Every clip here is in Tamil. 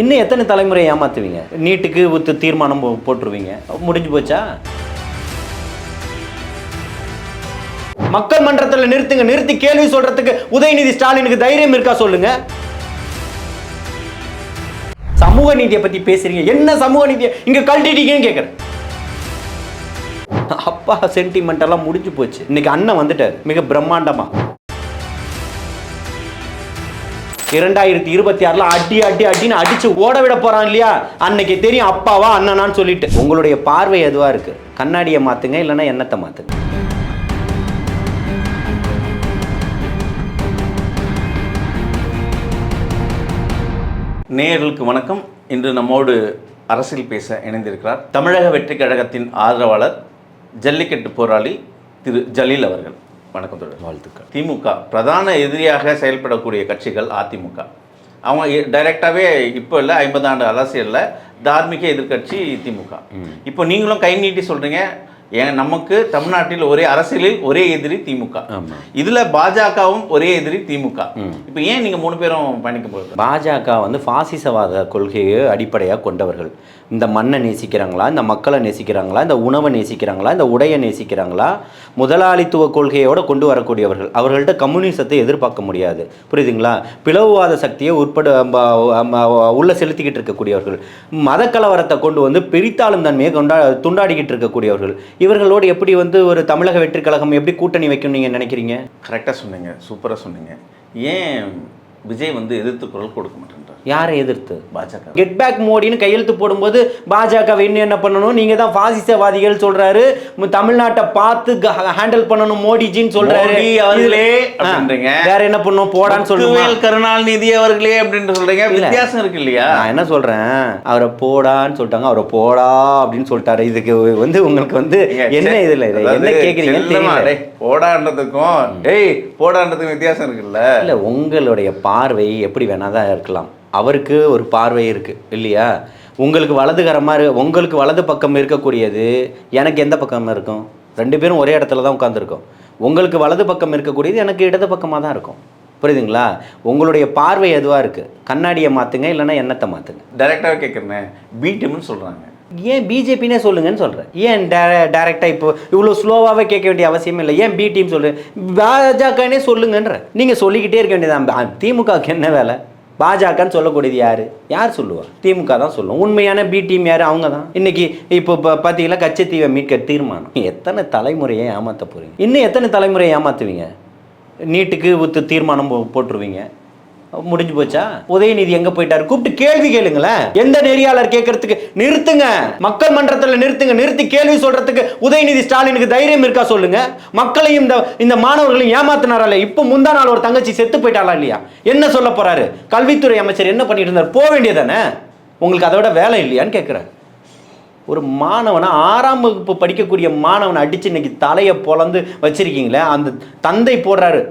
இன்னும் எத்தனை தலைமுறை ஏமாத்துவீங்க? நீட்டுக்கு உத்து தீர்மானம் போட்டுருவீங்க. முடிஞ்சு போச்சா? மக்கள் மன்றத்தில் நிறுத்துங்க நிறுத்தி கேள்வி சொல்றதுக்கு உதயநிதி ஸ்டாலினுக்கு தைரியம் இருக்கா சொல்லுங்க. சமூக நீதியை பத்தி பேசுறீங்க. என்ன சமூக நீதியை? இங்க கழட்டிட்டீங்கன்னு கேட்குறேன் அப்பா சென்டிமெண்ட் எல்லாம் முடிஞ்சு போச்சு. இன்னைக்கு அண்ணன் வந்துட்டார். மிக பிரம்மாண்டமா. இரண்டாயிரத்தி இருபத்தி ஆறுல அடி அடி அடின்னு அடிச்சு ஓட விட போறான் இல்லையா? அன்னைக்கு தெரியும் அப்பாவா அண்ணனான்னு சொல்லிட்டு. உங்களுடைய பார்வை எதுவா இருக்கு? கண்ணாடியை மாத்துங்க இல்லைன்னா எண்ணத்தை மாத்துங்க. நேயர்களுக்கு வணக்கம். இன்று நம்மோடு அரசியல் பேச இணைந்திருக்கிறார் தமிழக வெற்றி கழகத்தின் ஆதரவாளர் ஜல்லிக்கட்டு போராளி திரு ஜலீல் அவர்கள். வணக்கம் தொடர் வாழ்த்துக்கள். திமுக பிரதான எதிரியாக செயல்படக்கூடிய கட்சிகள் அதிமுக. அவங்க டைரெக்டாகவே இப்போ இல்லை ஐம்பது ஆண்டு அரசியலில் தார்மீக எதிர்க்கட்சி திமுக. இப்போ நீங்களும் கை நீட்டி சொல்கிறீங்க ஏன் நமக்கு தமிழ்நாட்டில் ஒரே அரசியலில் ஒரே எதிரி திமுக. இதுல பாஜகவும் ஒரே எதிரி திமுக. இப்போ ஏன் நீங்க மூணு பேரும் பயணிக்க போகிறது பாஜக வந்து பாசிசவாத கொள்கையை அடிப்படையாக கொண்டவர்கள். இந்த மண்ணை நேசிக்கிறாங்களா இந்த மக்களை நேசிக்கிறாங்களா இந்த உணவை நேசிக்கிறாங்களா இந்த உடையை நேசிக்கிறாங்களா? முதலாளித்துவ கொள்கையோடு கொண்டு வரக்கூடியவர்கள். அவர்கள்ட்ட கம்யூனிசத்தை எதிர்பார்க்க முடியாது. புரியுதுங்களா? பிளவுவாத சக்தியை உட்பட உள்ள செலுத்திக்கிட்டு இருக்கக்கூடியவர்கள். மத கலவரத்தை கொண்டு வந்து பிரித்தாளும் தன்மையை கொண்டா துண்டாடிக்கிட்டு இருக்கக்கூடியவர்கள். இவர்களோடு எப்படி வந்து ஒரு தமிழக வெற்றி கழகம் எப்படி கூட்டணி வைக்கணும் நீங்கள் நினைக்கிறீங்க? கரெக்டாக சொன்னீங்க. சூப்பராக சொன்னீங்க. ஏன் விஜய் வந்து எதிர்த்து குரல் கொடுக்க மாட்டேன்றார்? யாரை எதிர்த்து? பாஜக. கெட் பேக் மோடின்னு கையெழுத்து போடும்போது பாஜக இன்னும் என்ன பண்ணணும்? நீங்க தான் பாசிசவாதிகள் சொல்றாரு. தமிழ்நாட்டை பார்த்து ஹேண்டில் பண்ணணும் மோடிஜின்னு சொல்றாரு. அவர்களே அப்படின்றீங்க. வேற என்ன பண்ணும் போடான்னு சொல்லுமா? முத்துவேல் கருணாநிதி அவர்களே அப்படின்னு சொல்றீங்க. வித்தியாசம் இருக்கு இல்லையா? நான் என்ன சொல்றேன்? அவரை போடான்னு சொல்லிட்டாங்க. அவரை போடா அப்படின்னு சொல்லிட்டாரு. இதுக்கு வந்து உங்களுக்கு வந்து என்ன இதுல இது? என்ன டேய், போடான்றதுக்கும் டேய் போடான்றதுக்கும் வித்தியாசம் இருக்குல்ல. இல்ல உங்களுடைய பார்வை எப்படி வேணா தான் இருக்கலாம். அவருக்கு ஒரு பார்வை இருக்கு இல்லையா? உங்களுக்கு வலதுகரமா இரு உங்களுக்கு வலது பக்கம் இருக்கக்கூடியது எனக்கு எந்த பக்கம் இருக்கும்? ரெண்டு பேரும் ஒரே இடத்துல தான் உட்காந்துருக்கோம் உங்களுக்கு வலது பக்கம் இருக்கக்கூடியது எனக்கு இடது பக்கமாக தான் இருக்கும். புரியுதுங்களா? உங்களுடைய பார்வை எதுவாக இருக்குது கண்ணாடியை மாற்றுங்க இல்லைன்னா எண்ணத்தை மாற்றுங்க டைரக்டாவே கேட்குறேன் பீட்டம்னு சொல்றாங்க. ஏன் பிஜேபினே சொல்லுங்கன்னு சொல்கிறேன் ஏன் டேரெக்டாக இப்போ இவ்வளோ ஸ்லோவாகவே கேட்க வேண்டிய அவசியம் இல்லை. ஏன் பி டீம் சொல்லு பாஜகனே சொல்லுங்கன்ற. நீங்கள் சொல்லிக்கிட்டே இருக்க வேண்டியதான் திமுகவுக்கு என்ன வேலை? பாஜகன்னு சொல்லக்கூடியது யார்? யார் சொல்லுவா? திமுக தான் சொல்லும். உண்மையான பி டீம் யார்? அவங்க தான். இன்னைக்கு இப்போ இப்போ பார்த்தீங்கன்னா கச்சத்தீவை மீட்க தீர்மானம். எத்தனை தலைமுறையை ஏமாற்ற போகிறீங்க இன்னும் எத்தனை தலைமுறையை ஏமாற்றுவீங்க நீட்டுக்கு உத்து தீர்மானம் போ- போட்டுருவீங்க. முடிஞ்சு போச்சா? உதயநிதி எங்க போயிட்டாரு? கூப்பிட்டு கேள்வி கேளுங்களேன். எந்த நெறியாளர் கேட்கறதுக்கு நிறுத்துங்க. மக்கள் மன்றத்தில் நிறுத்துங்க. நிறுத்தி கேள்வி சொல்றதுக்கு உதயநிதி ஸ்டாலினுக்கு தைரியம் இருக்கா சொல்லுங்க. மக்களையும் இந்த இந்த மாணவர்களையும் ஏமாத்தினாரா இப்போ முந்தா நாள் ஒரு தங்கச்சி செத்து போயிட்டாளா இல்லையா? என்ன சொல்ல போறாரு? கல்வித்துறை அமைச்சர் என்ன பண்ணிட்டு இருந்தார்? போக வேண்டியதானே? உங்களுக்கு அதை விட வேலை இல்லையான்னு கேட்குறேன் ஒரு மாணவனை ஆறாம் வகுப்பு படிக்கக்கூடிய மாணவனை அடித்து இன்னைக்கு தலையை பொலந்து வச்சிருக்கீங்களே அந்த தந்தை போடுறாரு.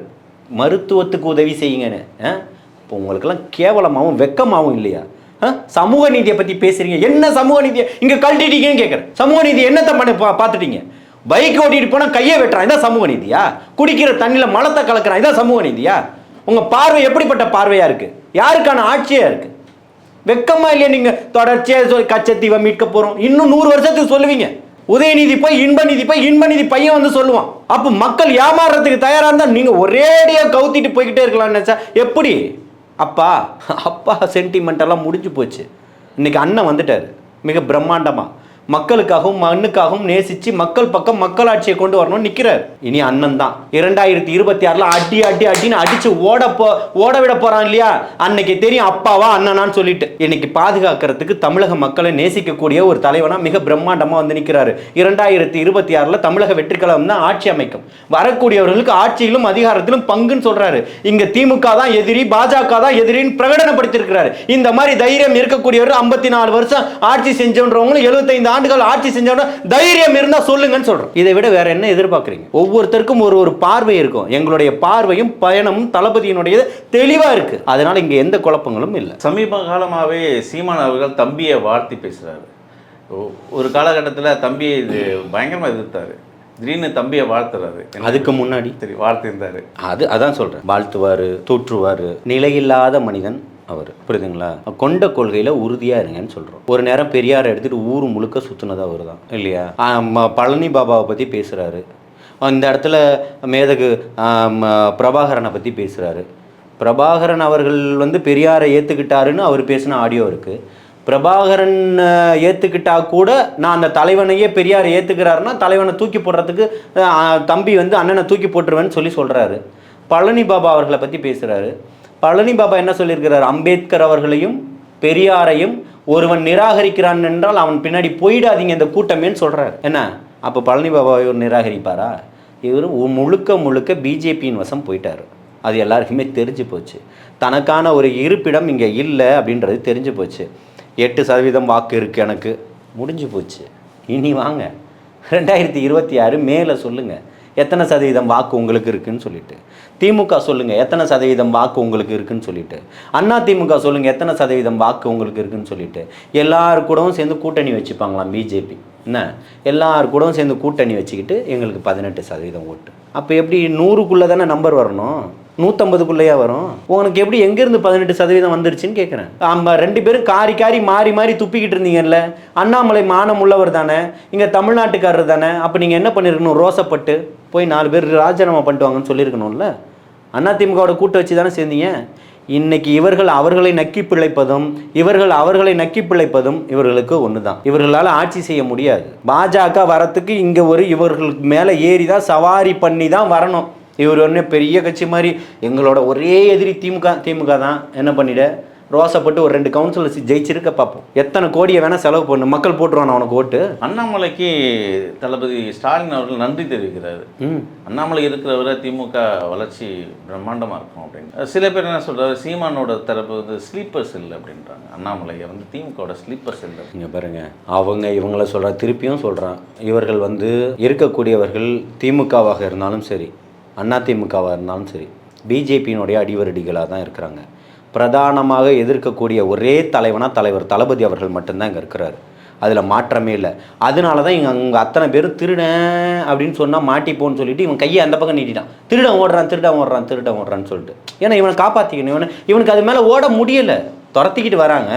மருத்துவத்துக்கு உதவி செய்யுங்கன்னு. ஆ? இப்போ உங்களுக்கெல்லாம் கேவலமாகவும் வெக்கமாகவும் இல்லையா? ஆ? சமூக நீதியை பற்றி பேசுறீங்க. என்ன சமூக நீதியை? இங்கே கழட்டிட்டீங்கன்னு கேட்குறேன் சமூக நீதி என்னத்தை பண்ணி பா பார்த்துட்டீங்க பைக் ஓட்டிட்டு போனால் கையை வெட்டுறான். இதான் சமூக நீதியா? குடிக்கிற தண்ணியில் மலத்தை கலக்கிறான். இதான் சமூக நீதியா? உங்கள் பார்வை எப்படிப்பட்ட பார்வையாக இருக்குது யாருக்கான ஆட்சியாக இருக்குது வெக்கமாக இல்லையா நீங்கள் தொடர்ச்சியாக சொல்லி கச்சத்தீவை மீட்க போகிறோம் இன்னும் நூறு வருஷத்துக்கு சொல்லுவீங்க. உதயநிதி போய் இன்பநிதி போய் இன்பநிதி பையன் வந்து சொல்லுவான். அப்போ மக்கள் ஏமாறுறதுக்கு தயாராக இருந்தால் நீங்கள் ஒரேடியாக கவுத்திட்டு போய்கிட்டே இருக்கலாம்னு நினச்சா எப்படி? அப்பா அப்பா சென்டிமெண்ட் எல்லாம் முடிஞ்சு போச்சு. இன்னைக்கு அண்ணன் வந்துட்டாரு. மிக பிரம்மாண்டமா. மக்களுக்காகவும் மண்ணுக்காகவும் நேசிச்சு மக்கள் பக்கம் மக்களாட்சியை கொண்டு வரணும்னு நிக்கிறார். இனி அண்ணன் தான். இரண்டாயிரத்தி இருபத்தி ஆறுல அடி அடி அடின்னு அடிச்சு ஓட போ ஓட விட போறான் இல்லையா? அன்னைக்கு தெரியும் அப்பாவா அண்ணனான்னு சொல்லிட்டு. இன்னைக்கு பாதுகாக்கிறதுக்கு தமிழக மக்களை நேசிக்கக்கூடிய ஒரு தலைவனா மிக பிரம்மாண்டமா வந்து நிற்கிறாரு இரண்டாயிரத்தி இருபத்தி ஆறுல தமிழக வெற்றிக்கழகம் தான் ஆட்சி அமைக்கும். வரக்கூடியவர்களுக்கு ஆட்சியிலும் அதிகாரத்திலும் பங்குன்னு சொல்றாரு. இங்க திமுக தான் எதிரி பாஜக தான் எதிரின்னு பிரகடனப்படுத்தியிருக்கிறாரு. இந்த மாதிரி தைரியம் இருக்கக்கூடியவர் ஐம்பத்தி நாலு வருஷம் ஆட்சி செஞ்சவங்களும் எழுபத்தைந்து ஆண்டுகள் ஆட்சி செஞ்சவங்க தைரியம் இருந்தா சொல்லுங்கன்னு சொல்றோம். இதை விட வேற என்ன எதிர்பார்க்குறீங்க? ஒவ்வொருத்தருக்கும் ஒரு ஒரு பார்வை இருக்கும். எங்களுடைய பார்வையும் பயணமும் தளபதியினுடைய தெளிவா இருக்கு. அதனால இங்க எந்த குழப்பங்களும் இல்லை. சமீப காலமாக காலமாகவே சீமான் அவர்கள் தம்பியை வாழ்த்தி பேசுறாரு. ஒ- ஒரு காலகட்டத்தில் தம்பியை இது பயங்கரமா எதிர்த்தாரு. திடீர்னு தம்பியை வாழ்த்துறாரு. அதுக்கு முன்னாடி? சரி வாழ்த்திருந்தாரு. அது அதான் சொல்றேன். வாழ்த்துவாரு தூற்றுவாரு நிலையில்லாத மனிதன் அவர். புரியுதுங்களா? கொண்ட கொள்கையில் உறுதியாக இருங்கன்னு சொல்கிறோம் ஒரு நேரம் பெரியார் எடுத்துகிட்டு ஊர் முழுக்க சுற்றுனது அவர் தான் இல்லையா பழனி பாபாவை பற்றி பேசுகிறாரு இந்த இடத்துல மேதகு பிரபாகரனை பற்றி பேசுகிறாரு பிரபாகரன் அவர்கள் வந்து பெரியாரை ஏற்றுக்கிட்டாருன்னு அவர் பேசின ஆடியோ இருக்குது பிரபாகரன் ஏற்றுக்கிட்டா கூட நான் அந்த தலைவனையே பெரியார் ஏற்றுக்கிறாருன்னா தலைவனை தூக்கி போடுறதுக்கு தம்பி வந்து அண்ணனை தூக்கி போட்டுருவேன்னு சொல்லி சொல்கிறாரு பழனி பாபா அவர்களை பற்றி பேசுகிறாரு பழனி பாபா என்ன சொல்லியிருக்கிறார்? அம்பேத்கர் அவர்களையும் பெரியாரையும் ஒருவன் நிராகரிக்கிறான் என்றால் அவன் பின்னாடி போயிடாதீங்க இந்த கூட்டமேன்னு சொல்கிறார் என்ன? அப்போ பழனி பாபா இவர் நிராகரிப்பாரா? இவர் முழுக்க முழுக்க பிஜேபியின் வசம் போயிட்டார். அது எல்லாருக்குமே தெரிஞ்சு போச்சு. தனக்கான ஒரு இருப்பிடம் இங்கே இல்லை அப்படின்றது தெரிஞ்சு போச்சு. எட்டு சதவீதம் வாக்கு இருக்குது எனக்கு. முடிஞ்சு போச்சு. இனி வாங்க. ரெண்டாயிரத்தி இருபத்தி ஆறு மேலே சொல்லுங்கள் எத்தனை சதவீதம் வாக்கு உங்களுக்கு இருக்குன்னு சொல்லிட்டு. திமுக சொல்லுங்கள் எத்தனை சதவீதம் வாக்கு உங்களுக்கு இருக்குன்னு சொல்லிட்டு. அண்ணா திமுக சொல்லுங்கள் எத்தனை சதவீதம் வாக்கு உங்களுக்கு இருக்குன்னு சொல்லிட்டு. எல்லாரு கூடவும் சேர்ந்து கூட்டணி வச்சுப்பாங்களாம் பிஜேபி என்ன? எல்லார் கூடவும் சேர்ந்து கூட்டணி வச்சுக்கிட்டு எங்களுக்கு பதினெட்டு சதவீதம் ஓட்டு. அப்போ எப்படி நூறுக்குள்ளே தானே நம்பர் வரணும்? நூற்றம்பதுக்குள்ளேயா வரும். உனக்கு எப்படி எங்கேருந்து பதினெட்டு சதவீதம் வந்துருச்சுன்னு கேட்குறேன் ஆமாம் ரெண்டு பேரும் காரி காரி மாறி மாறி துப்பிக்கிட்டு இருந்தீங்கல்ல. அண்ணாமலை மானம் உள்ளவர் தானே. இங்கே தமிழ்நாட்டுக்காரர் தானே. அப்போ நீங்கள் என்ன பண்ணிருக்கணும்? ரோசப்பட்டு போய் நாலு பேர் ராஜினாமா பண்ணிட்டு வாங்கன்னு சொல்லியிருக்கணும்ல. அதிமுகவோட கூட்டு வச்சு தானே சேர்ந்தீங்க. இன்னைக்கு இவர்கள் அவர்களை நக்கி பிழைப்பதும் இவர்கள் அவர்களை நக்கி பிழைப்பதும் இவர்களுக்கு ஒன்று தான் இவர்களால் ஆட்சி செய்ய முடியாது. பாஜக வரத்துக்கு இங்கே ஒரு இவர்களுக்கு மேலே ஏறி தான் சவாரி பண்ணி தான் வரணும். இவர் ஒன்று பெரிய கட்சி மாதிரி எங்களோட ஒரே எதிரி திமுக திமுக தான். என்ன பண்ணிட? ரோசப்பட்டு ஒரு ரெண்டு கவுன்சிலர்ஸ் ஜெயிச்சிருக்க பார்ப்போம். எத்தனை கோடியை வேணால் செலவு பண்ணு. மக்கள் போட்டுருவான் அவனுக்கு ஓட்டு. அண்ணாமலைக்கு தளபதி ஸ்டாலின் அவர்கள் நன்றி தெரிவிக்கிறாரு. ம். அண்ணாமலை இருக்கிறவரை திமுக வளர்ச்சி பிரம்மாண்டமாக இருக்கும் அப்படின்னு. சில பேர் என்ன சொல்றாரு? சீமானோட தரப்பு வந்து ஸ்லீப்பர்ஸ் இல்லை அப்படின்றாங்க. அண்ணாமலையை வந்து திமுகவோட ஸ்லீப்பர்ஸ் இல்லை இங்கே பாருங்க. அவங்க இவங்கள சொல்கிற திருப்பியும் சொல்கிறான் இவர்கள் வந்து இருக்கக்கூடியவர்கள் திமுகவாக இருந்தாலும் சரி அண்ணா திமுகவாக இருந்தாலும் சரி பிஜேபியினுடைய அடிவரடிகளாக தான் இருக்கிறாங்க. பிரதானமாக எதிர்க்கக்கூடிய ஒரே தலைவனாக தலைவர் தளபதி அவர்கள் மட்டும்தான் இங்கே இருக்கிறார். அதில் மாற்றமே இல்லை. அதனால தான் இங்கே அங்கே அத்தனை பேர் திருடன் அப்படின்னு சொன்னால் மாட்டிப்போன்னு சொல்லிட்டு இவன் கையை அந்த பக்கம் நீட்டிட்டான். திருடன் ஓடுறான் திருடன் ஓடுறான் திருடன் ஓடுறான்னு சொல்லிட்டு. ஏன்னா இவனை காப்பாற்றிக்கணும் இவனை இவனுக்கு அது மேலே ஓட முடியலை. துரத்திக்கிட்டு வராங்க.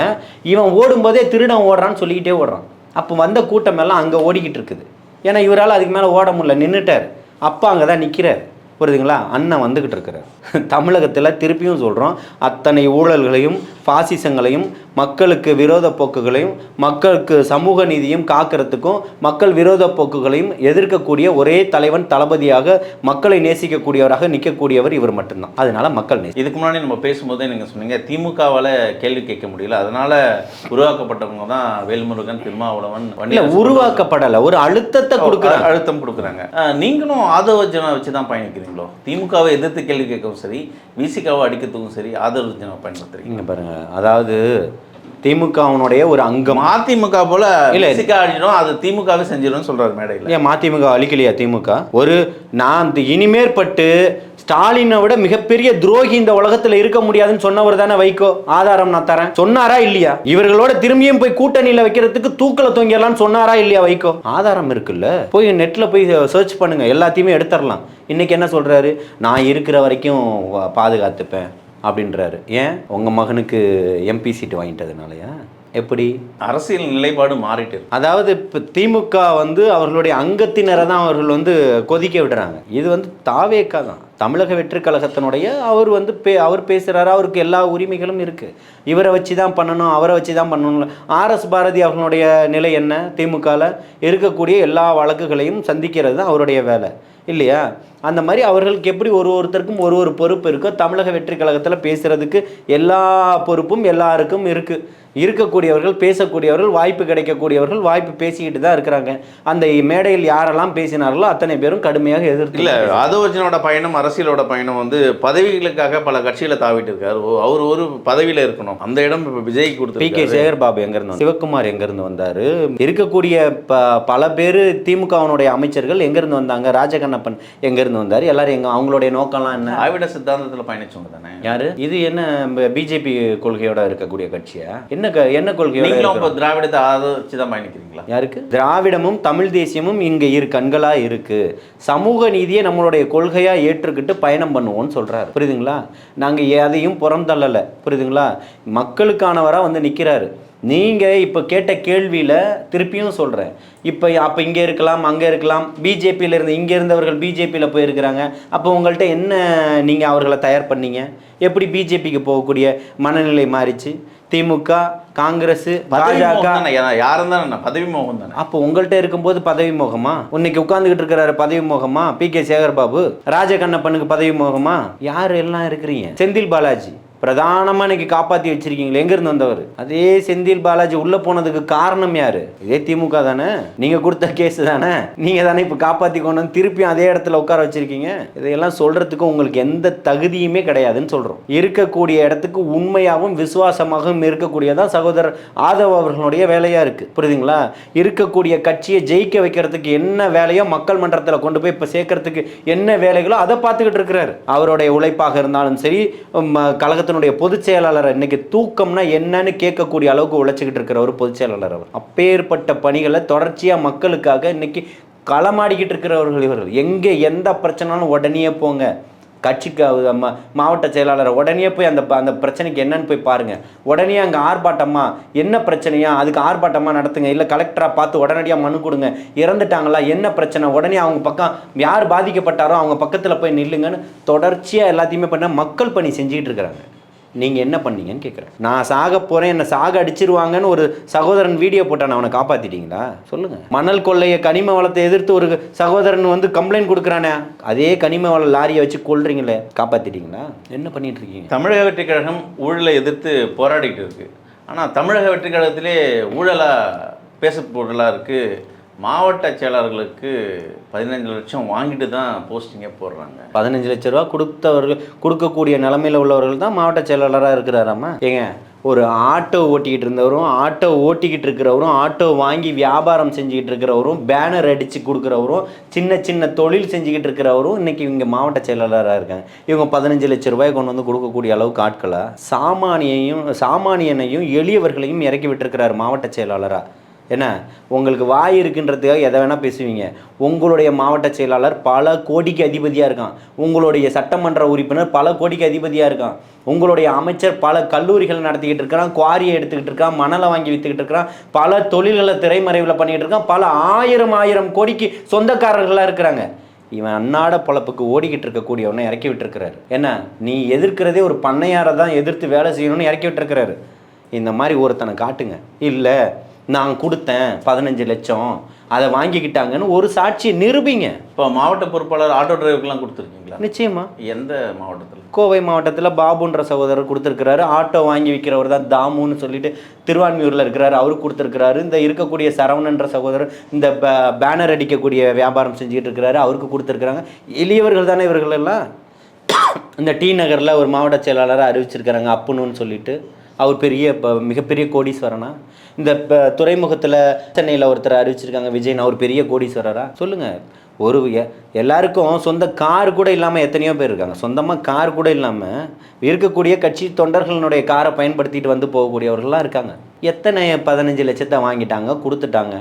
இவன் ஓடும்போதே திருடன் ஓடுறான்னு சொல்லிக்கிட்டே ஓடுறான். அப்போ வந்த கூட்டம் எல்லாம் அங்கே ஓடிக்கிட்டு இருக்குது. ஏன்னா இவரால் அதுக்கு மேலே ஓட முடியல. நின்றுட்டார் அப்பா அங்கே தான் நிற்கிறார் புரியுதுங்களா? அண்ணன் வந்துக்கிட்டு இருக்கிறார் தமிழகத்தில் திருப்பியும் சொல்கிறோம் அத்தனை ஊழல்களையும் பாசிசங்களையும் மக்களுக்கு விரோத போக்குகளையும் மக்களுக்கு சமூக நீதியும் காக்கிறதுக்கும் மக்கள் விரோத போக்குகளையும் எதிர்க்கக்கூடிய ஒரே தலைவன் தளபதியாக மக்களை நேசிக்கக்கூடியவராக நிற்கக்கூடியவர் இவர் மட்டும்தான். அதனால மக்கள் நேசி இதுக்கு முன்னாடி நம்ம பேசும்போதே நீங்கள் சொன்னீங்க திமுகவால் கேள்வி கேட்க முடியல. அதனால உருவாக்கப்பட்டவங்க தான் வேல்முருகன் திருமாவளவன் உருவாக்கப்படலை. ஒரு அழுத்தத்தை கொடுக்குறாங்க. அழுத்தம் கொடுக்குறாங்க. நீங்களும் ஆதவர்ஜனை வச்சு தான் பயணிக்கிறீங்களோ? திமுகவை எதிர்த்து கேள்வி கேட்கவும் சரி விசிகாவை அடிக்கிறதுக்கும் சரி ஆதவர்ஜனை பயன்படுத்துறீங்க இங்க பாருங்க அதாவது திமுகவினுடைய ஒரு அங்கம். அதிமுக போல இல்ல. அடிச்சிடும் அது திமுகவே செஞ்சிடும் சொல்றாரு மேடையில். ஏன் மதிமுக அழிக்கலையா திமுக? ஒரு நான் இனிமேற்பட்டு ஸ்டாலினை விட மிகப்பெரிய துரோகி இந்த உலகத்துல இருக்க முடியாதுன்னு சொன்னவர் தானே வைகோ? ஆதாரம் நான் தரேன். சொன்னாரா இல்லையா? இவர்களோட திரும்பியும் போய் கூட்டணியில வைக்கிறதுக்கு தூக்கல தொங்கிடலாம்னு சொன்னாரா இல்லையா வைகோ? ஆதாரம் இருக்குல்ல. போய் நெட்ல போய் சர்ச் பண்ணுங்க எல்லாத்தையுமே எடுத்துடலாம். இன்னைக்கு என்ன சொல்றாரு? நான் இருக்கிற வரைக்கும் பாதுகாத்துப்பேன். அப்படின்றாரு. ஏன்? உங்க மகனுக்கு எம்பி சீட்டு வாங்கிட்டதுனாலயா? எப்படி? அரசியல் நிலைப்பாடு மாறிட்டு அதாவது இப்போ திமுக வந்து அவர்களுடைய அங்கத்தினரை தான் அவர்கள் வந்து கொதிக்க விடுறாங்க. இது வந்து தாவேக்கா தான். தமிழக வெற்றி கழகத்தினுடைய அவர் வந்து பே அவர் பேசுகிறாரு அவருக்கு எல்லா உரிமைகளும் இருக்குது இவரை வச்சு தான் பண்ணணும் அவரை வச்சு தான் பண்ணணும் ஆர்எஸ் பாரதி அவர்களுடைய நிலை என்ன? திமுகவில் இருக்கக்கூடிய எல்லா வழக்குகளையும் சந்திக்கிறது தான் அவருடைய வேலை. இல்லையா? அந்த மாதிரி அவர்களுக்கு எப்படி ஒரு ஒருத்தருக்கும் ஒரு ஒரு பொறுப்பு இருக்கோ தமிழக வெற்றி கழகத்தில் பேசுகிறதுக்கு எல்லா பொறுப்பும் எல்லாருக்கும் இருக்குது இருக்கக்கூடியவர்கள் பேசக்கூடியவர்கள் வாய்ப்பு கிடைக்கக்கூடியவர்கள் வாய்ப்பு பேசிக்கிட்டு தான் இருக்கிறாங்க. அந்த மேடையில் யாரெல்லாம் பேசினார்களோ அத்தனை பேரும் கடுமையாக எதிர்த்து இல்ல ஆதவர்ஜனோட பயணம் அரசியலோட பயணம் வந்து பதவிகளுக்காக பல கட்சியில தாவிட்டு இருக்காரு. அவர் ஒரு பதவியில இருக்கணும். அந்த இடம் இப்ப விஜய் பி கே கொடுத்து சேகர் பாபு எங்கேருந்து? சிவகுமார் எங்கேருந்து வந்தார்? இருக்கக்கூடிய ப பல பேர் திமுகவினுடைய அமைச்சர்கள் எங்கேருந்து வந்தாங்க? ராஜகண்ணப்பன் எங்கேருந்து வந்தார்? எல்லாரும் எங்க அவங்களுடைய நோக்கம்லாம் என்ன? திராவிட சித்தாந்தத்துல பயணிச்சவங்க தானே? யாரு? இது என்ன பிஜேபி கொள்கையோட இருக்கக்கூடிய கட்சியா? என்ன க- என்ன கொள்கையோட நீங்களும்? இப்ப திராவிடத்தை ஆதரிச்சு தான் பயணிக்கிறீங்களா? யாருக்கு? திராவிடமும் தமிழ் தேசியமும் இங்கே இரு கண்களா இருக்கு. சமூக நீதியை நம்மளுடைய கொள்கையா ஏற்று ஏற்றுக்கிட்டு பயணம் பண்ணுவோம்னு சொல்கிறாரு புரியுதுங்களா? நாங்கள் எதையும் புறம் தள்ளலை. புரியுதுங்களா? மக்களுக்கானவராக வந்து நிற்கிறாரு நீங்கள் இப்போ கேட்ட கேள்வியில் திருப்பியும் சொல்கிறேன் இப்போ அப்போ இங்கே இருக்கலாம் அங்கே இருக்கலாம் பிஜேபியில் இருந்து இங்கே இருந்தவர்கள் பிஜேபியில் போயிருக்கிறாங்க. அப்போ உங்கள்கிட்ட என்ன நீங்கள் அவர்களை தயார் பண்ணீங்க? எப்படி பிஜேபிக்கு போகக்கூடிய மனநிலை மாறிச்சு? திமுக காங்கிரஸ் பாஜக. யாரும் தானே பதவி மோகம் தானே? அப்போ உங்கள்கிட்ட இருக்கும்போது பதவி மோகமா இன்னைக்கு உட்காந்துக்கிட்டு இருக்கிறாரு பதவி மோகமா பி கே சேகர் பாபு ராஜகண்ணப்பனுக்கு பதவி மோகமா யார் எல்லாம் இருக்கிறீங்க? செந்தில் பாலாஜி. பிரதானமாக இன்றைக்கி காப்பாற்றி வச்சுருக்கீங்களே. எங்கேருந்து வந்தவர்? அதே செந்தில் பாலாஜி உள்ளே போனதுக்கு காரணம் யார்? இதே திமுக தானே? நீங்கள் கொடுத்த கேஸ் தானே? நீங்கள் தானே இப்போ காப்பாற்றி கொண்டு வந்து திருப்பியும் அதே இடத்துல உட்கார வச்சுருக்கீங்க? இதையெல்லாம் சொல்கிறதுக்கு உங்களுக்கு எந்த தகுதியுமே கிடையாதுன்னு சொல்கிறோம் இருக்கக்கூடிய இடத்துக்கு உண்மையாகவும் விசுவாசமாகவும் இருக்கக்கூடியதான் சகோதரர் ஆதவ் அவர்களுடைய வேலையாக இருக்குது புரியுதுங்களா? இருக்கக்கூடிய கட்சியை ஜெயிக்க வைக்கிறதுக்கு என்ன வேலையோ மக்கள் மன்றத்தில் கொண்டு போய் இப்போ சேர்க்கறதுக்கு என்ன வேலைகளோ அதை பார்த்துக்கிட்டு இருக்கிறாரு. அவருடைய உழைப்பாக இருந்தாலும் சரி ம, கழகத்தினுடைய பொதுச் செயலாளர் இன்னைக்கு தூக்கம்னா என்னன்னு கேட்கக்கூடிய அளவுக்கு உழைச்சிக்கிட்டு இருக்கிற ஒரு பொதுச் செயலாளர் அவர். அப்பேற்பட்ட பணிகளை தொடர்ச்சியாக மக்களுக்காக இன்னைக்கு களமாடிக்கிட்டு இருக்கிறவர்கள் இவர்கள். எங்கே எந்த பிரச்சனைனாலும் உடனே போங்க. கட்சிக்கு மாவட்ட செயலாளர் உடனே போய் அந்த ப- அந்த பிரச்சனைக்கு என்னன்னு போய் பாருங்க. உடனே அங்கே ஆர்ப்பாட்டமா என்ன பிரச்சனையா அதுக்கு ஆர்ப்பாட்டமா நடத்துங்க. இல்லை கலெக்டராக பார்த்து உடனடியாக மனு கொடுங்க. இறந்துட்டாங்களா என்ன பிரச்சனை? உடனே அவங்க பக்கம் யார் பாதிக்கப்பட்டாரோ அவங்க பக்கத்தில் போய் நில்லுங்கன்னு தொடர்ச்சியாக எல்லாத்தையுமே பண்ண மக்கள் பணி செஞ்சுக்கிட்டு இருக்கிறாங்க. நீங்கள் என்ன பண்ணீங்கன்னு கேட்குறேன் நான் சாக போகிறேன் என்னை சாக அடிச்சிருவாங்கன்னு ஒரு சகோதரன் வீடியோ போட்டான். அவனை காப்பாற்றிட்டீங்களா சொல்லுங்கள் மணல் கொள்ளையை கனிம வளத்தை எதிர்த்து ஒரு சகோதரன் வந்து கம்ப்ளைண்ட் கொடுக்குறானே அதே கனிம வள லாரியை வச்சு கொள்றீங்களே காப்பாற்றிட்டீங்களா என்ன பண்ணிட்டு இருக்கீங்க? தமிழக வெற்றி கழகம் ஊழலை எதிர்த்து போராடிட்டு இருக்கு. ஆனால் தமிழக வெற்றி கழகத்திலே ஊழலாக பேச இருக்குது மாவட்ட செயலாளர்களுக்கு பதினஞ்சு லட்சம் வாங்கிட்டு தான் போஸ்டிங்கே போடுறாங்க. பதினஞ்சு லட்ச ரூபா கொடுத்தவர்கள் கொடுக்கக்கூடிய நிலமையில் உள்ளவர்கள் தான் மாவட்ட செயலாளராக இருக்கிறாராமா? ஏங்க ஒரு ஆட்டோ ஓட்டிக்கிட்டு இருந்தவரும் ஆட்டோ ஓட்டிக்கிட்டு இருக்கிறவரும் ஆட்டோ வாங்கி வியாபாரம் செஞ்சுக்கிட்டு இருக்கிறவரும் பேனர் அடித்து கொடுக்குறவரும் சின்ன சின்ன தொழில் செஞ்சுக்கிட்டு இருக்கிறவரும் இன்னைக்கு இவங்க மாவட்ட செயலாளராக இருக்காங்க. இவங்க பதினஞ்சு லட்ச ரூபாய் கொண்டு வந்து கொடுக்கக்கூடிய அளவுக்கு ஆட்களை? சாமானியையும் சாமானியனையும் எளியவர்களையும் இறக்கி விட்டுருக்கிறார் மாவட்ட செயலாளராக என்ன? உங்களுக்கு வாய் இருக்குன்றதுக்காக எதை வேணால் பேசுவீங்க. உங்களுடைய மாவட்ட செயலாளர் பல கோடிக்கு அதிபதியாக இருக்கான். உங்களுடைய சட்டமன்ற உறுப்பினர் பல கோடிக்கு அதிபதியாக இருக்கான். உங்களுடைய அமைச்சர் பல கல்லூரிகள் நடத்திக்கிட்டு இருக்கிறான். குவாரியை எடுத்துக்கிட்டு இருக்கான். மணலை வாங்கி வித்துக்கிட்டு இருக்கிறான். பல தொழில்களை திரைமறைவில் பண்ணிக்கிட்டு இருக்கான். பல ஆயிரம் ஆயிரம் கோடிக்கு சொந்தக்காரர்களாக இருக்கிறாங்க. இவன் அன்னாட பொழப்புக்கு ஓடிக்கிட்டு இருக்கக்கூடியவனை இறக்கி விட்டுருக்கிறாரு. என்ன? நீ எதிர்க்கிறதே ஒரு பண்ணையாரை தான் எதிர்த்து வேலை செய்யணும்னு இறக்கி விட்டுருக்கிறாரு. இந்த மாதிரி ஒருத்தனை காட்டுங்க. இல்லை நான் கொடுத்தேன் பதினஞ்சு லட்சம். அதை வாங்கிக்கிட்டாங்கன்னு ஒரு சாட்சியை நிரூபிங்க. இப்போ மாவட்ட பொறுப்பாளர் ஆட்டோ டிரைவருக்குலாம் கொடுத்துருக்கீங்களா? நிச்சயமா. எந்த மாவட்டத்தில்? கோவை மாவட்டத்தில் பாபுன்ற சகோதரர் கொடுத்துருக்கிறாரு. ஆட்டோ வாங்கி விற்கிறவர் தான் தாமுன்னு சொல்லிட்டு திருவான்மியூரில் இருக்கிறாரு. அவருக்கு கொடுத்துருக்கிறாரு. இந்த இருக்கக்கூடிய சரவணன்ற சகோதரர் இந்த பேனர் அடிக்கக்கூடிய வியாபாரம் செஞ்சுக்கிட்டு இருக்கிறாரு. அவருக்கு கொடுத்துருக்குறாங்க. எளியவர்கள் தானே இவர்கள் எல்லாம்? இந்த டி நகரில் ஒரு மாவட்ட செயலாளரை அறிவிச்சிருக்கிறாங்க அப்புன்னு சொல்லிட்டு. அவர் பெரிய இப்போ மிகப்பெரிய கோடீஸ்வரனா? இந்த இப்போ துறைமுகத்தில் சென்னையில் ஒருத்தர் அறிவிச்சிருக்காங்க விஜயன் அவர் பெரிய கோடீஸ்வரரா? சொல்லுங்கள் ஒரு எல்லாருக்கும் சொந்த கார் கூட இல்லாமல் எத்தனையோ பேர் இருக்காங்க. சொந்தமாக கார் கூட இல்லாமல் இருக்கக்கூடிய கட்சி தொண்டர்களினுடைய காரை பயன்படுத்திட்டு வந்து போகக்கூடியவர்கள்லாம் இருக்காங்க. எத்தனை பதினஞ்சு லட்சத்தை வாங்கிட்டாங்க கொடுத்துட்டாங்க?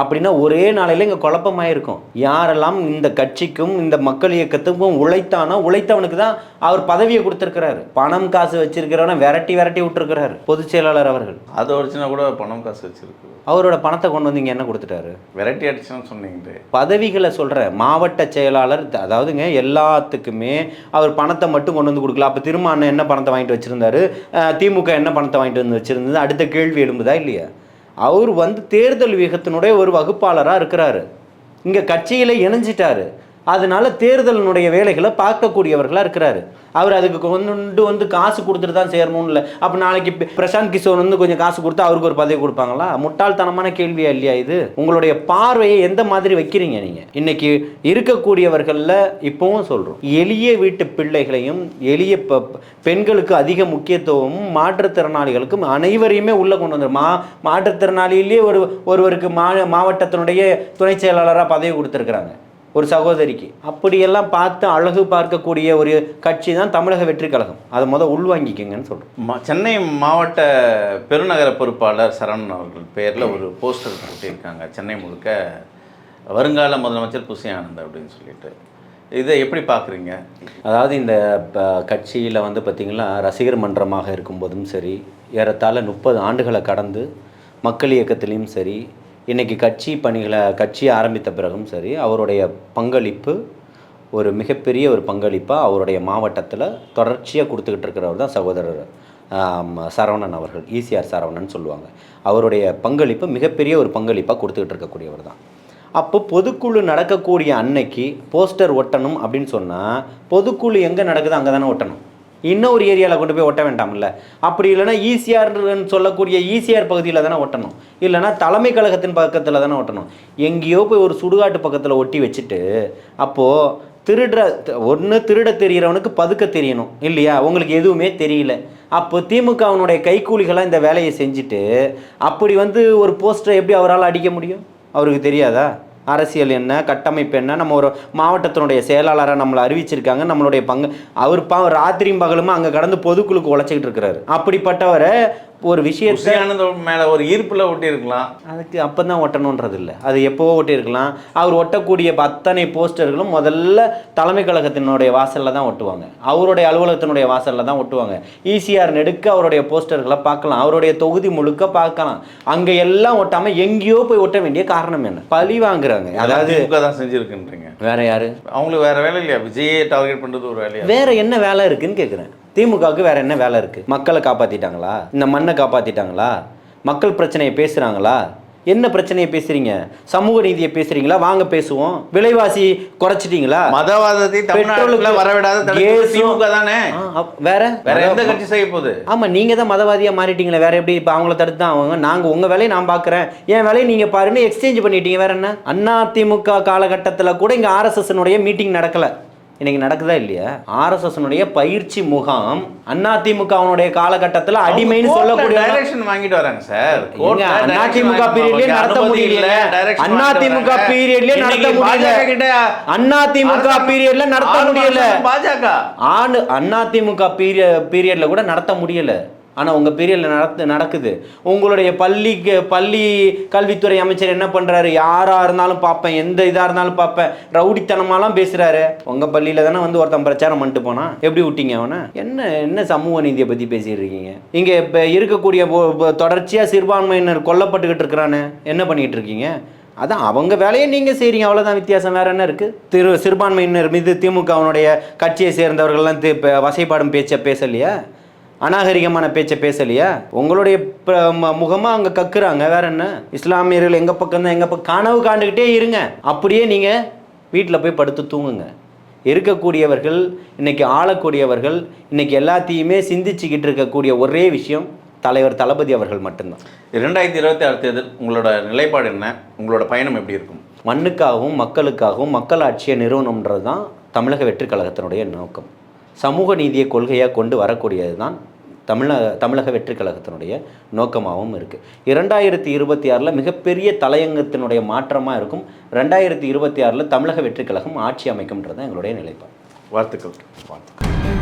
அப்படின்னா ஒரே நாளையில் இங்கே குழப்பமாயிருக்கும். யாரெல்லாம் இந்த கட்சிக்கும் இந்த மக்கள் இயக்கத்துக்கும் உழைத்தானோ உழைத்தவனுக்கு தான் அவர் பதவியை கொடுத்துருக்கிறாரு. பணம் காசு வச்சிருக்கிறவனை விரட்டி விரட்டி விட்டுருக்கிறாரு பொதுச் செயலாளர் அவர்கள். அதை வச்சுனா கூட பணம் காசு வச்சிருக்கு. அவரோட பணத்தை கொண்டு வந்து இங்கே என்ன கொடுத்துட்டாரு? வெரைட்டி அடிச்சுன்னு சொன்னீங்களே. பதவிகளை சொல்கிறேன் மாவட்ட செயலாளர் அதாவதுங்க எல்லாத்துக்குமே அவர் பணத்தை மட்டும் கொண்டு வந்து கொடுக்கல. அப்போ திரும்ப அண்ணன் என்ன பணத்தை வாங்கிட்டு வச்சுருந்தாரு? திமுக என்ன பணத்தை வாங்கிட்டு வந்து வச்சுருந்தது? அடுத்த கேள்வி எழும்புதா இல்லையா? அவர் வந்து தேர்தல் வியூகத்தினுடைய ஒரு வகுப்பாளராக இருக்கிறாரு. இங்கே கட்சியில் இணைஞ்சிட்டாரு. அதனால தேர்தலினுடைய வேலைகளை பார்க்கக்கூடியவர்களாக இருக்கிறாரு. அவர் அதுக்கு கொண்டு வந்து காசு கொடுத்துட்டு தான் சேரணும்னு இல்லை அப்போ நாளைக்கு பிரசாந்த் கிஷோர் வந்து கொஞ்சம் காசு கொடுத்தா அவருக்கு ஒரு பதவி கொடுப்பாங்களா? முட்டாள்தனமான கேள்வியா இல்லையா இது? உங்களுடைய பார்வையை எந்த மாதிரி வைக்கிறீங்க நீங்கள் இன்னைக்கு இருக்கக்கூடியவர்களில் இப்போவும் சொல்கிறோம் எளிய வீட்டு பிள்ளைகளையும் எளிய ப பெண்களுக்கு அதிக முக்கியத்துவமும் மாற்றுத்திறனாளிகளுக்கும் அனைவரையுமே உள்ளே கொண்டு வந்துடும் மா மாற்றுத்திறனாளியிலேயே ஒரு ஒருவருக்கு மா மாவட்டத்தினுடைய துணை செயலாளராக பதவி கொடுத்துருக்குறாங்க. ஒரு சகோதரிக்கு. அப்படியெல்லாம் பார்த்து அழகு பார்க்கக்கூடிய ஒரு கட்சி தான் தமிழக வெற்றி கழகம். அதை முத உள்வாங்கிக்கங்கன்னு சொல்கிறோம் சென்னை மாவட்ட பெருநகர பொறுப்பாளர் சரவணன் அவர்கள் பேரில் ஒரு போஸ்டர் போட்டிருக்காங்க. சென்னை முழுக்க வருங்கால முதலமைச்சர் புசி ஆனந்த் அப்படின்னு சொல்லிட்டு. இதை எப்படி பார்க்குறீங்க? அதாவது இந்த கட்சியில் வந்து பார்த்திங்கன்னா ரசிகர் மன்றமாக இருக்கும்போதும் சரி ஏறத்தாழ முப்பது ஆண்டுகளை கடந்து மக்கள் இயக்கத்திலையும் சரி இன்றைக்கி கட்சி பணிகளை கட்சி ஆரம்பித்த பிறகும் சரி அவருடைய பங்களிப்பு ஒரு மிகப்பெரிய ஒரு பங்களிப்பாக அவருடைய மாவட்டத்தில் தொடர்ச்சியாக கொடுத்துக்கிட்டு இருக்கிறவர் தான் சகோதரர் சரவணன் அவர்கள் ஈசிஆர் சரவணன் சொல்லுவாங்க. அவருடைய பங்களிப்பு மிகப்பெரிய ஒரு பங்களிப்பாக கொடுத்துக்கிட்டு இருக்கக்கூடியவர் தான். அப்போ பொதுக்குழு நடக்கக்கூடிய அன்னைக்கு போஸ்டர் ஒட்டணும் அப்படின்னு சொன்னால் பொதுக்குழு எங்கே நடக்குதோ? அங்கே தானே ஒட்டணும். இன்னும் ஒரு ஏரியாவில் கொண்டு போய் ஒட்ட வேண்டாம்ல. அப்படி இல்லைன்னா ஈசிஆர்னு சொல்லக்கூடிய ஈசிஆர் பகுதியில் தானே ஒட்டணும். இல்லைன்னா தலைமை கழகத்தின் பக்கத்தில் தானே ஒட்டணும். எங்கேயோ போய் ஒரு சுடுகாட்டு பக்கத்தில் ஒட்டி வச்சுட்டு அப்போது திருடுற ஒன்று திருட தெரிகிறவனுக்கு பதுக்க தெரியணும் இல்லையா? உங்களுக்கு எதுவுமே தெரியல. அப்போ திமுகவனுடைய கைக்கூலிகளாக இந்த வேலையை செஞ்சுட்டு அப்படி வந்து ஒரு போஸ்டரை எப்படி அவரால் அடிக்க முடியும்? அவருக்கு தெரியாதா? அரசியல் என்ன கட்டமைப்பு என்ன நம்ம ஒரு மாவட்டத்தினுடைய செயலாளராக நம்மளை அறிவிச்சிருக்காங்க நம்மளுடைய பங்கு. அவர் பா ராத்திரியும் பகலுமா அங்கே கடந்து பொதுக்குழுக்கு உழைச்சிக்கிட்டு இருக்கிறாரு. அப்படிப்பட்டவரை ஒரு விஷயத்தை மேல ஒரு ஈர்ப்புல ஒட்டி இருக்கலாம் அதுக்கு அப்போ தான் ஒட்டணுன்றது இல்லை அது எப்போவோ ஒட்டியிருக்கலாம். அவர் ஒட்டக்கூடிய அத்தனை போஸ்டர்களும் முதல்ல தலைமை கழகத்தினுடைய வாசலில் தான் ஒட்டுவாங்க. அவருடைய அலுவலகத்தினுடைய வாசலில் தான் ஒட்டுவாங்க. ஈசிஆர் நெடுக்க அவருடைய போஸ்டர்களை பார்க்கலாம். அவருடைய தொகுதி முழுக்க பார்க்கலாம். அங்கே எல்லாம் ஒட்டாமல் எங்கேயோ போய் ஒட்ட வேண்டிய காரணம் என்ன? பழி வாங்குறாங்க. அதாவது தான் செஞ்சிருக்குன்றீங்க. வேற யாரு? அவங்களுக்கு வேற வேலை இல்லையா? விஜயை டார்கெட் பண்றது ஒரு வேலையா? வேற என்ன வேலை இருக்குன்னு கேட்குறேன் திமுகவுக்கு வேற என்ன வேலை இருக்கு? மக்களை காப்பாத்திட்டாங்களா? இந்த மண்ணை காப்பாத்திட்டாங்களா? மக்கள் பிரச்சனையை பேசுறாங்களா? என்ன பிரச்சனையை பேசுறீங்க? சமூக நீதியை பேசுறீங்களா? வாங்க பேசுவோம். விலைவாசி குறைச்சிட்டீங்களா? மதவாதத்தை தமிழ்நாட்டுல பெட்ரோலுக்கு வரவிடாத திமுக தானே? வேற? வேற எந்த கட்சி செய்ய போகுது? ஆமா நீங்க தான் மதவாதியா மாறிட்டீங்களே. வேற எப்படி இப்போ அவங்கள தடுத்து தான் அவங்க? நாங்க உங்க வேலையை நான் பார்க்குறேன் என் வேலையை நீங்க பாருன்னு எக்ஸ்சேஞ்ச் பண்ணிட்டீங்க. வேற என்ன? அண்ணா திமுக காலகட்டத்தில் கூட இங்க ஆர்எஸ்எஸ்னுடைய மீட்டிங் நடக்கல. இன்னைக்கு நடக்குதா இல்லையா? ஆர்எஸ்எஸ்னுடைய பயிற்சி முகாம் அண்ணா திமுகவுடைய காலகட்டத்தில் அடிமைன்னு சொல்லக்கூடிய டைரக்ஷன் வாங்கிட்டு வராங்க சார் அண்ணா திமுக பீரியட்லயே நடத்த முடியல. அண்ணா திமுக பீரியட்லயே நடத்த முடியல. அண்ணா திமுக பீரியட்ல நடத்த முடியல. பாஜக. ஆண்டு அண்ணா திமுக பீரிய பீரியட்ல கூட நடத்த முடியல. ஆனால் உங்கள் பீரியட்ல நடத்து நடக்குது. உங்களுடைய பள்ளிக்கு பள்ளி கல்வித்துறை அமைச்சர் என்ன பண்ணுறாரு யாராக இருந்தாலும் பார்ப்பேன். எந்த இதாக இருந்தாலும் பார்ப்பேன். ரவுடித்தனமாலாம் பேசுகிறாரு உங்கள் பள்ளியில் தானே வந்து ஒருத்தன் பிரச்சாரம் பண்ணிட்டு போனால் எப்படி விட்டீங்க அவனை? என்ன என்ன சமூக நீதியை பற்றி பேசிகிட்டு இருக்கீங்க இங்கே இப்போ இருக்கக்கூடிய தொடர்ச்சியாக சிறுபான்மையினர் கொல்லப்பட்டுக்கிட்டு இருக்கிறானே என்ன பண்ணிக்கிட்டு இருக்கீங்க? அதான் அவங்க வேலையை நீங்கள் செய்கிறீங்க அவ்வளோதான் வித்தியாசம். வேறு என்ன இருக்குது திரு சிறுபான்மையினர் மீது திமுகவினுடைய கட்சியை சேர்ந்தவர்கள்லாம் தி- இப்போ வசைப்பாடும் பேச்சை பேசலையா? அநாகரிகமான பேச்சை பேசலையா? உங்களுடைய முகமாக அங்கே கக்குறாங்க. வேற என்ன? இஸ்லாமியர்கள் எங்கள் பக்கம் தான் எங்கள் பக்கம் கனவு காண்டுக்கிட்டே இருங்க. அப்படியே நீங்கள் வீட்டில் போய் படுத்து தூங்குங்க. இருக்கக்கூடியவர்கள் இன்னைக்கு ஆளக்கூடியவர்கள் இன்னைக்கு எல்லாத்தையுமே சிந்திச்சுக்கிட்டு இருக்கக்கூடிய ஒரே விஷயம் தலைவர் தளபதி அவர்கள் மட்டும்தான். இரண்டாயிரத்தி இருபத்தி ஆறு தேர்தல் உங்களோட நிலைப்பாடு என்ன? உங்களோட பயணம் எப்படி இருக்கும்? மண்ணுக்காகவும் மக்களுக்காகவும் மக்களாட்சியை நிறுவனம்ன்றது தான் தமிழக வெற்றி கழகத்தினுடைய நோக்கம். சமூக நீதியை கொள்கையாக கொண்டு வரக்கூடியது தான் தமிழக தமிழக வெற்றி கழகத்தினுடைய நோக்கமாகவும் இருக்குது இரண்டாயிரத்தி இருபத்தி ஆறில் மிகப்பெரிய தலையங்கத்தினுடைய மாற்றமாக இருக்கும். ரெண்டாயிரத்தி இருபத்தி ஆறில் தமிழக வெற்றி கழகம் ஆட்சி அமைக்கும்ன்றது எங்களுடைய நிலைப்பாடு. வாழ்த்துக்கள். வாழ்த்துக்கள்.